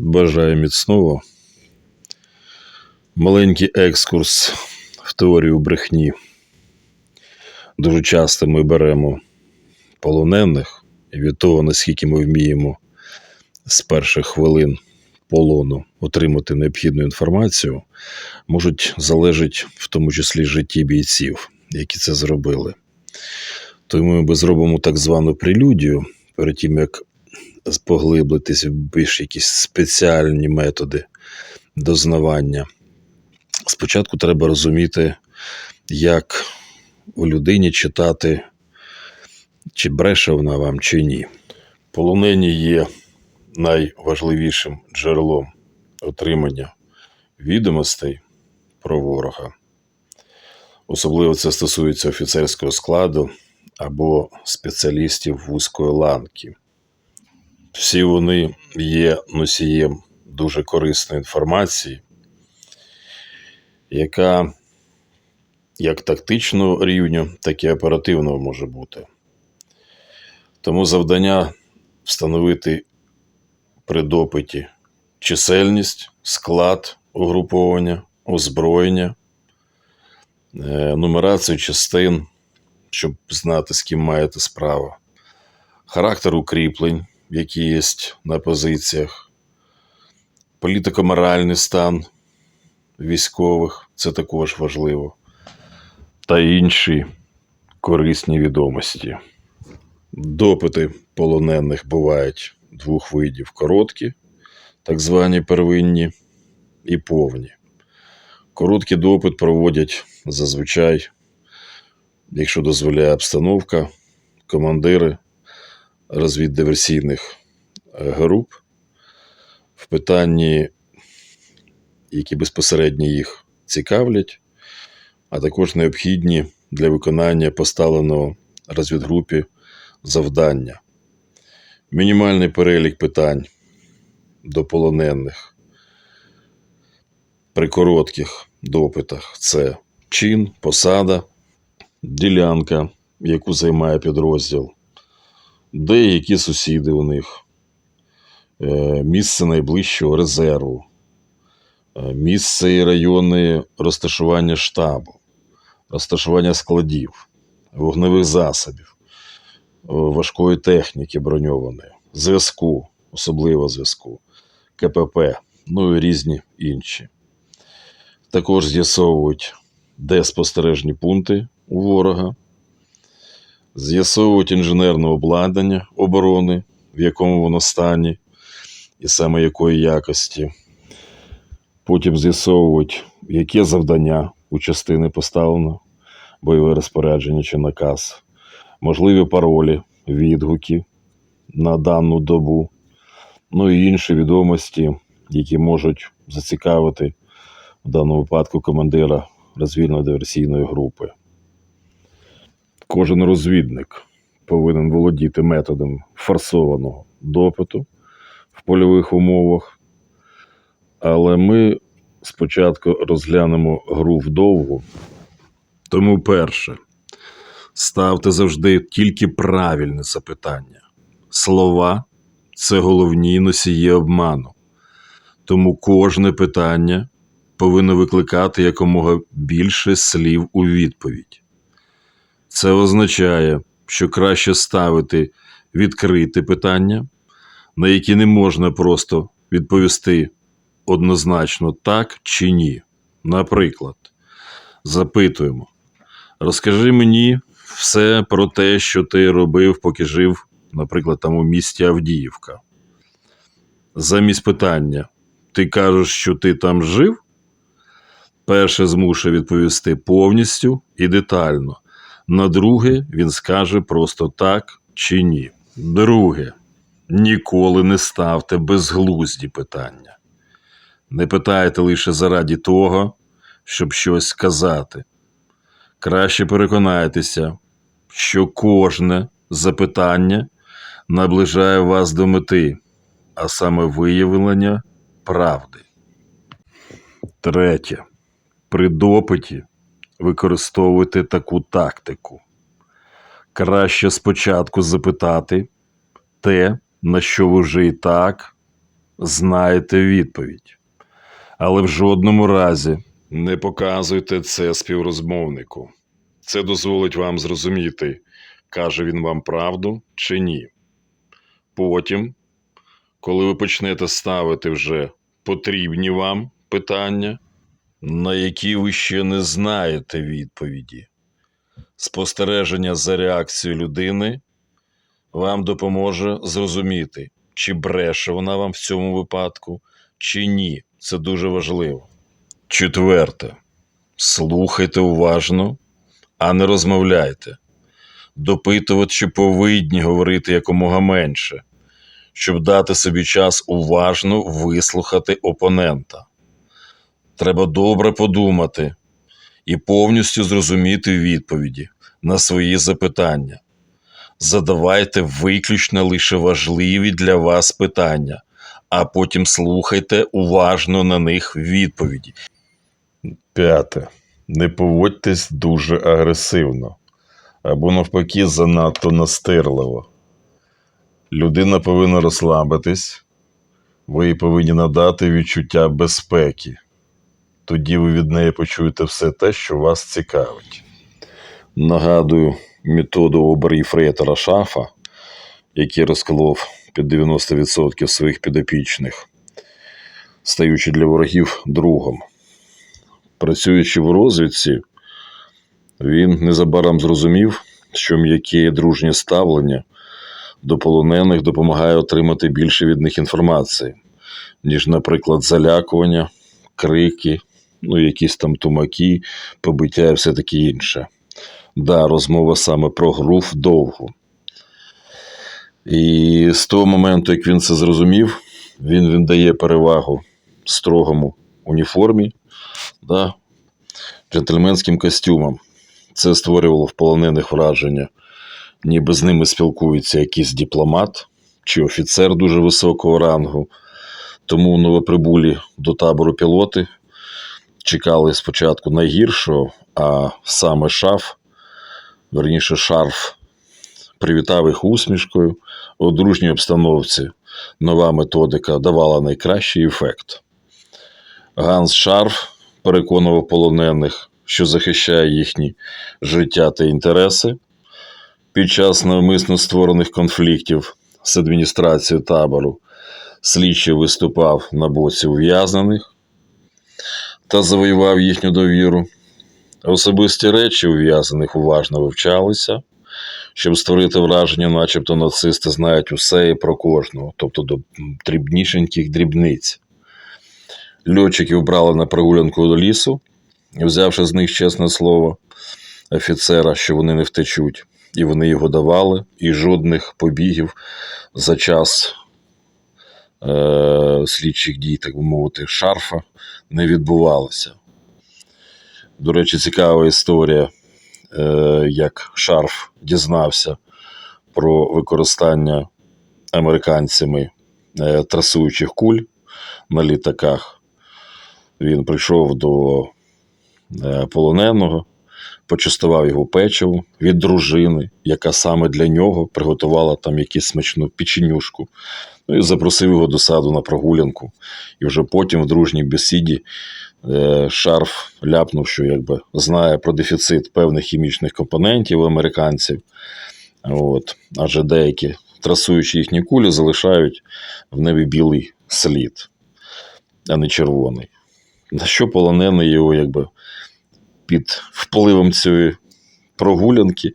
Бажаю міцного. Маленький екскурс в теорію брехні. Дуже часто ми беремо полонених, і від того, наскільки ми вміємо з перших хвилин полону отримати необхідну інформацію, можуть залежати в тому числі житті бійців, які це зробили. Тому ми зробимо так звану прелюдію перед тим, як поглиблитись в більш якісь спеціальні методи дознавання. Спочатку треба розуміти, як у людині читати, чи бреше вона вам, чи ні. Полонені є найважливішим джерелом отримання відомостей про ворога. Особливо це стосується офіцерського складу або спеціалістів вузької ланки. Всі вони є носієм дуже корисної інформації, яка як тактичного рівня, так і оперативного може бути. Тому завдання встановити при допиті чисельність, склад угруповання, озброєння, е, нумерацію частин, щоб знати, з ким маєте справу, характер укріплень, які є на позиціях, політико-моральний стан військових це також важливо, та інші корисні відомості. Допити полонених бувають двох видів: короткі, так звані первинні, і повні. Короткий допит проводять зазвичай, якщо дозволяє обстановка, командири розвіддиверсійних е, груп в питанні, які безпосередньо їх цікавлять, а також необхідні для виконання поставленого розвідгрупі завдання. Мінімальний перелік питань до полонених при коротких допитах це чин, посада, ділянка, яку займає підрозділ, деякі сусіди у них, е, місце найближчого резерву, е, місце і райони розташування штабу, розташування складів, вогневих засобів, е, важкої техніки броньованої, зв'язку, особливо зв'язку, КПП, ну і різні інші. Також з'ясовують, де спостережні пункти у ворога, з'ясовують інженерне обладнання оборони, в якому воно стані і саме якої якості. Потім з'ясовують, яке завдання у частини поставлено, бойове розпорядження чи наказ, можливі паролі, відгуки на дану добу, ну і інші відомості, які можуть зацікавити в даному випадку командира розвідно-диверсійної групи. Кожен розвідник повинен володіти методом форсованого допиту в польових умовах. Але ми спочатку розглянемо гру вдовгу. Тому, перше, ставте завжди тільки правильне запитання. Слова це головні носії обману. Тому кожне питання повинно викликати якомога більше слів у відповідь. Це означає, що краще ставити відкрите питання, на які не можна просто відповісти однозначно так чи ні. Наприклад, запитуємо: розкажи мені все про те, що ти робив, поки жив, наприклад, там у місті Авдіївка. Замість питання, ти кажеш, що ти там жив? Перше змушує відповісти повністю і детально. На друге він скаже просто так чи ні. Друге, ніколи не ставте безглузді питання. Не питайте лише заради того, щоб щось сказати. Краще переконайтеся, що кожне запитання наближає вас до мети, а саме виявлення правди. Третє. При допиті використовуйте таку тактику. Краще спочатку запитати те, на що ви вже і так знаєте відповідь. Але в жодному разі не показуйте це співрозмовнику. Це дозволить вам зрозуміти, каже він вам правду чи ні. Потім, коли ви почнете ставити вже потрібні вам питання, на які ви ще не знаєте відповіді, спостереження за реакцією людини вам допоможе зрозуміти, чи бреше вона вам в цьому випадку, чи ні. Це дуже важливо. Четверте. Слухайте уважно, а не розмовляйте. Допитувачі повинні говорити якомога менше, щоб дати собі час уважно вислухати опонента. Треба добре подумати і повністю зрозуміти відповіді на свої запитання. Задавайте виключно лише важливі для вас питання, а потім слухайте уважно на них відповіді. П'яте. Не поводьтесь дуже агресивно або навпаки занадто настирливо. Людина повинна розслабитись, ви їй повинні надати відчуття безпеки. Тоді ви від неї почуєте все те, що вас цікавить. Нагадую методу обрії Фрейтера Шафа, який розколов під 90% своїх підопічних, стаючи для ворогів другом. Працюючи в розвідці, він незабаром зрозумів, що м'яке дружнє ставлення до полонених допомагає отримати більше від них інформації, ніж, наприклад, залякування, крики, ну, якісь там тумаки, побиття і все таке інше. Да, розмова саме про гру вдовгу. І з того моменту, як він це зрозумів, він, він дає перевагу строгому уніформі, да, джентльменським костюмам. Це створювало в полонених враження, ніби з ними спілкується якийсь дипломат чи офіцер дуже високого рангу. Тому новоприбулі до табору пілоти чекали спочатку найгіршого, а саме шаф, верніше шарф, привітав їх усмішкою. У дружній обстановці нова методика давала найкращий ефект. Ганс Шарф переконував полонених, що захищає їхні життя та інтереси під час навмисно створених конфліктів з адміністрацією табору. Слідчий виступав на боці ув'язнених та завоював їхню довіру. Особисті речі ув'язнених уважно вивчалися, щоб створити враження, начебто нацисти знають усе і про кожного, тобто до дрібнішеньких дрібниць. Льотчиків брали на прогулянку до лісу, взявши з них чесне слово офіцера, що вони не втечуть, і вони його давали, і жодних побігів за час слідчих дій, так би мовити, шарфа не відбувалося. До речі, цікава історія, е- як шарф дізнався про використання американцями е- трасуючих куль на літаках. Він прийшов до е, полоненого, почастував його печивом від дружини, яка саме для нього приготувала там якусь смачну печенюшку. Ну і запросив його до саду на прогулянку. І вже потім в дружній бесіді е, шарф ляпнув, що якби знає про дефіцит певних хімічних компонентів у американців. От. Адже деякі, трасуючи їхні кулі, залишають в небі білий слід, а не червоний. На що полонений його якби під впливом цієї прогулянки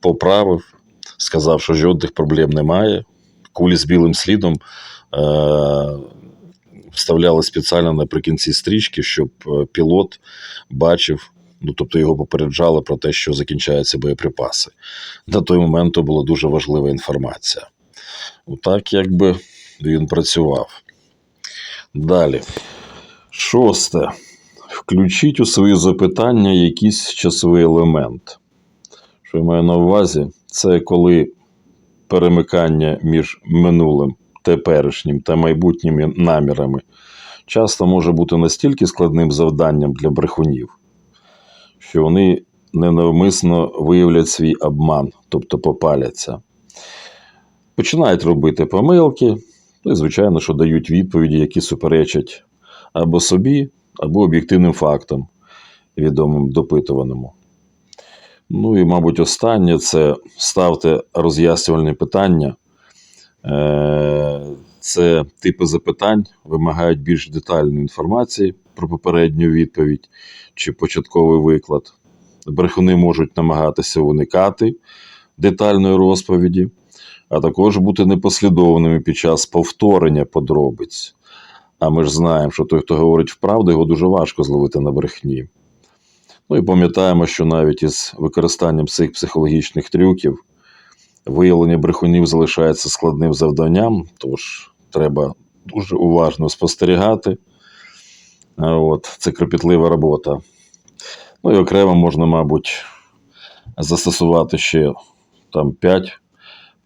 поправив, сказав, що жодних проблем немає. Кулі з білим слідом е- вставляли спеціально наприкінці стрічки, щоб е, пілот бачив, ну тобто його попереджали про те, що закінчаються боєприпаси. На той момент то була дуже важлива інформація. Отак, якби він працював. Далі. Шосте. Включіть у свої запитання якийсь часовий елемент. Що я маю на увазі, це коли перемикання між минулим, теперішнім та майбутніми намірами часто може бути настільки складним завданням для брехунів, що вони ненавмисно виявлять свій обман, тобто попаляться. Починають робити помилки, Ну і, звичайно, що дають відповіді, які суперечать або собі, або об'єктивним фактам, відомим допитуваному. Ну і, мабуть, останнє це ставте роз'яснювальні питання. Е, Це типи запитань вимагають більш детальної інформації про попередню відповідь чи початковий виклад. Брехуни можуть намагатися уникати детальної розповіді, а також бути непослідовними під час повторення подробиць. А ми ж знаємо, що той, хто говорить вправду, його дуже важко зловити на брехні. Ну і пам'ятаємо, що навіть із використанням цих психологічних трюків виявлення брехунів залишається складним завданням, тож треба дуже уважно спостерігати. От, це кропітлива робота. Ну і окремо можна, мабуть, застосувати ще там 5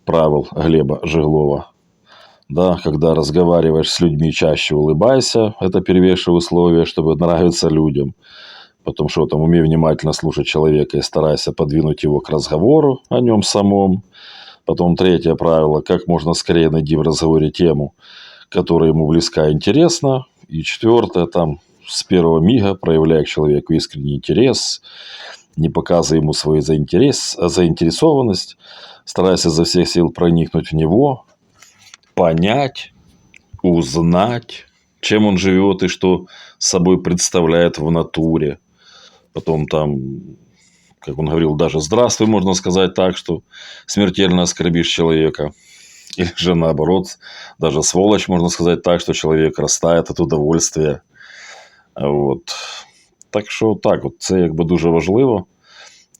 правил Глеба Жиглова. Да, когда разговариваешь с людьми, чаще улыбайся. Это первейшее условие, чтобы нравиться людям. Потом что там, умей внимательно слушать человека и старайся подвинуть его к разговору о нем самом. Потом третье правило, как можно скорее найди в разговоре тему, которая ему близка и интересна. И четвертое, там, с первого мига проявляя к человеку искренний интерес, не показывай ему свою заинтерес, заинтересованность, старайся изо всех сил проникнуть в него, понять, узнать, чем он живет и что собой представляет в натуре. Потом там, как он говорил, даже «здравствуй» можно сказать так, что смертельно оскорбишь человека. Или же наоборот, даже сволочь можно сказать так, что человек растает от удовольствия. От. Так що так, от це якби дуже важливо.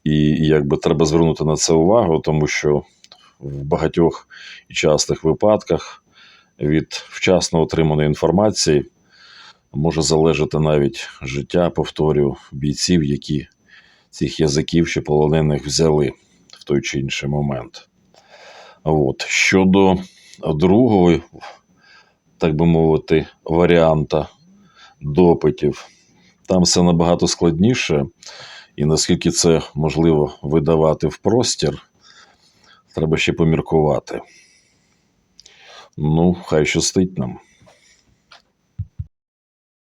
І якби треба звернути на це увагу, тому що в багатьох і частих випадках від вчасно отриманої інформації може залежати навіть життя, повторю, бійців, які цих язиків чи полонених взяли в той чи інший момент. От. Щодо другого, так би мовити, варіанта допитів, там все набагато складніше, і наскільки це можливо видавати в простір, треба ще поміркувати. Ну, хай щастить нам.